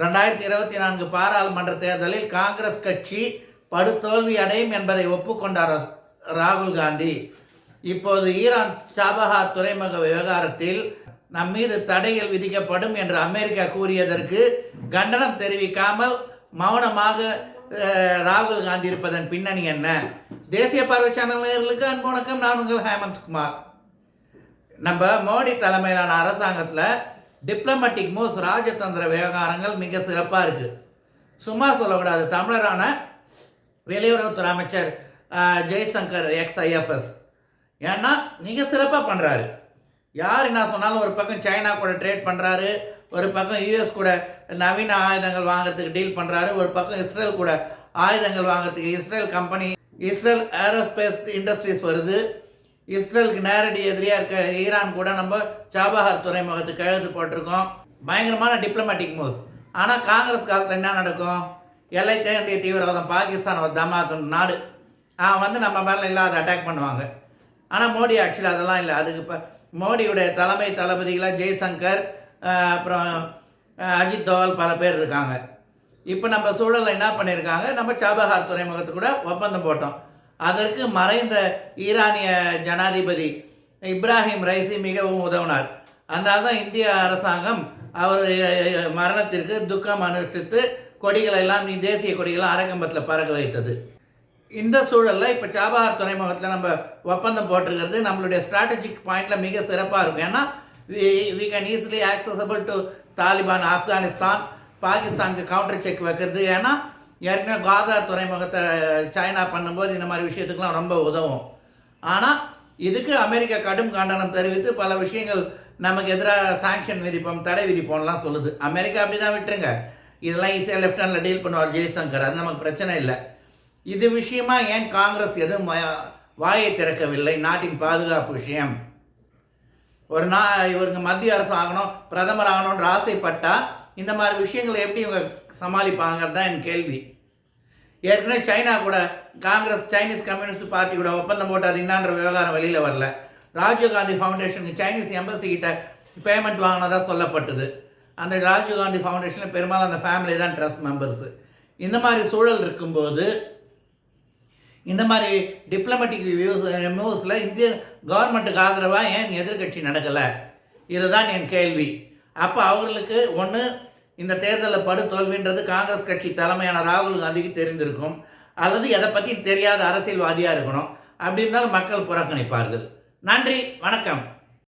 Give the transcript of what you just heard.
ரெண்டாயிரத்தி இருபத்தி நான்கு பாராளுமன்ற தேர்தலில் காங்கிரஸ் கட்சி படுதோல்வி அடையும் என்பதை ஒப்புக்கொண்டார் ராகுல் காந்தி. இப்போது ஈரான் சாபஹார் துறைமுக விவகாரத்தில் நம் மீது தடைகள் விதிக்கப்படும் என்று அமெரிக்கா கூறியதற்கு கண்டனம் தெரிவிக்காமல் மௌனமாக ராகுல் காந்தி இருப்பதன் பின்னணி என்ன? தேசிய பார்வை சேனல் நேயர்களுக்கு அன்பு வணக்கம். நான் உங்கள் ஹேமந்த் குமார். நம்ம மோடி தலைமையிலான அரசாங்கத்தில் டிப்ளமேட்டிக் மூவ்ஸ் ராஜதந்திர விவகாரங்கள் மிக சிறப்பாக இருக்குது சும்மா சொல்லக்கூடாது. தமிழரான வெளியுறவுத்துறை அமைச்சர் ஜெய்சங்கர் எக்ஸ் ஐஎஃப்எஸ் ஏன்னா மிக சிறப்பாக பண்ணுறாரு யார் என்ன சொன்னாலும் ஒரு பக்கம் சைனா கூட ட்ரேட் பண்ணுறாரு ஒரு பக்கம் யூஎஸ் கூட நவீன ஆயுதங்கள் வாங்குறதுக்கு டீல் பண்ணுறாரு ஒரு பக்கம் இஸ்ரேல் கூட ஆயுதங்கள் வாங்குறதுக்கு Israel company Israel Aerospace Industries வருது. இஸ்ரேலுக்கு நேரடி எதிரியாக இருக்க ஈரான் கூட நம்ம சாபஹார் துறைமுகத்துக்கு கையெழுத்து போட்டிருக்கோம். பயங்கரமான டிப்ளமேட்டிக் மூவ்ஸ் ஆனால் காங்கிரஸ் காலத்தில் என்ன நடக்கும்? எல்லை தேண்டிய தீவிரவாதம் பாகிஸ்தான் ஒரு தமாத்தும் நாடு. அவன் வந்து நம்ம மேலே இல்லாத அட்டாக் பண்ணுவாங்க. ஆனால் மோடி ஆட்சியில் அதெல்லாம் இல்லை. அதுக்கு இப்போ மோடியுடைய தலைமை தளபதிகளாக ஜெய்சங்கர் அப்புறம் அஜித் தோவல் பல பேர் இருக்காங்க. இப்போ நம்ம சூழலில் என்ன பண்ணியிருக்காங்க நம்ம சாபஹார் துறைமுகத்து கூட ஒப்பந்தம் போட்டோம். அதற்கு மறைந்த ஈரானிய ஜனாதிபதி இப்ராஹிம் ரைசி மிகவும் உதவினார். அதனால தான் இந்திய அரசாங்கம் அவர் மரணத்திற்கு துக்கம் அனுஷ்டித்து கொடிகளை எல்லாம் நீ தேசிய கொடிகளை அரக்கம்பத்தில் பறக்க வைத்தது. இந்த சூழலில் இப்போ சாபஹார் துறைமுகத்தில் நம்ம ஒப்பந்தம் போட்டிருக்கிறது. நம்மளுடைய ஸ்ட்ராட்டஜிக் பாயிண்டில் மிக சிறப்பாக இருக்கும். ஏன்னா we can easily accessible to Taliban Afghanistan பாகிஸ்தானுக்கு கவுண்டர் செக் வைக்கிறது. ஏன்னா ஏற்கனவே காதார் துறைமுகத்தை சைனா பண்ணும்போது இந்த மாதிரி விஷயத்துக்கெலாம் ரொம்ப உதவும். ஆனால் இதுக்கு அமெரிக்கா கடும் கண்டனம் தெரிவித்து பல விஷயங்கள் நமக்கு எதிராக சாங்ஷன் விதிப்போம் தடை விதிப்போம்லாம் சொல்லுது. அமெரிக்கா அப்படி தான் விட்டுருங்க. இதெல்லாம் ஈஸியாக லெஃப்ட் ஹேண்டில் டீல் பண்ணுவார் ஜெய்சங்கர். அது நமக்கு பிரச்சனை இல்லை. இது விஷயமா ஏன் காங்கிரஸ் எதுவும் வாயை திறக்கவில்லை? நாட்டின் பாதுகாப்பு விஷயம். ஒரு நா இவருங்க மத்திய அரசு ஆகணும் பிரதமர் ஆகணும்னு ஆசைப்பட்டால் இந்த மாதிரி விஷயங்களை எப்படி இவங்க சமாளிப்பாங்கிறது தான் என் கேள்வி. ஏற்கனவே சைனா கூட காங்கிரஸ் சைனீஸ் கம்யூனிஸ்ட் பார்ட்டி கூட ஒப்பந்தம் போட்டு அது என்னான்ற விவகாரம் வெளியில் வரல. ராஜீவ்காந்தி ஃபவுண்டேஷனுக்கு சைனீஸ் எம்பசி கிட்ட பேமெண்ட் வாங்கினதாக சொல்லப்பட்டது. அந்த ராஜீவ்காந்தி ஃபவுண்டேஷனில் பெரும்பாலும் அந்த ஃபேமிலி தான் ட்ரஸ்ட் மெம்பர்ஸு இந்த மாதிரி சூழல் இருக்கும்போது இந்த மாதிரி டிப்ளமேட்டிக் வியூஸ் மூவ்ஸில் இந்திய கவர்மெண்ட்டுக்கு ஆதரவாக ஏன் எதிர்க்கட்சி நடக்கலை? இதுதான் என் கேள்வி. அப்போ அவர்களுக்கு ஒன்று இந்த தேர்தலில் படு தோல்வின்றது காங்கிரஸ் கட்சி தலைமையான ராகுல் காந்திக்கு தெரிந்திருக்கும். அல்லது எதை பற்றி தெரியாத அரசியல்வாதியாக இருக்கணும். அப்படி இருந்தாலும் மக்கள் புறக்கணிப்பார்கள். நன்றி வணக்கம்.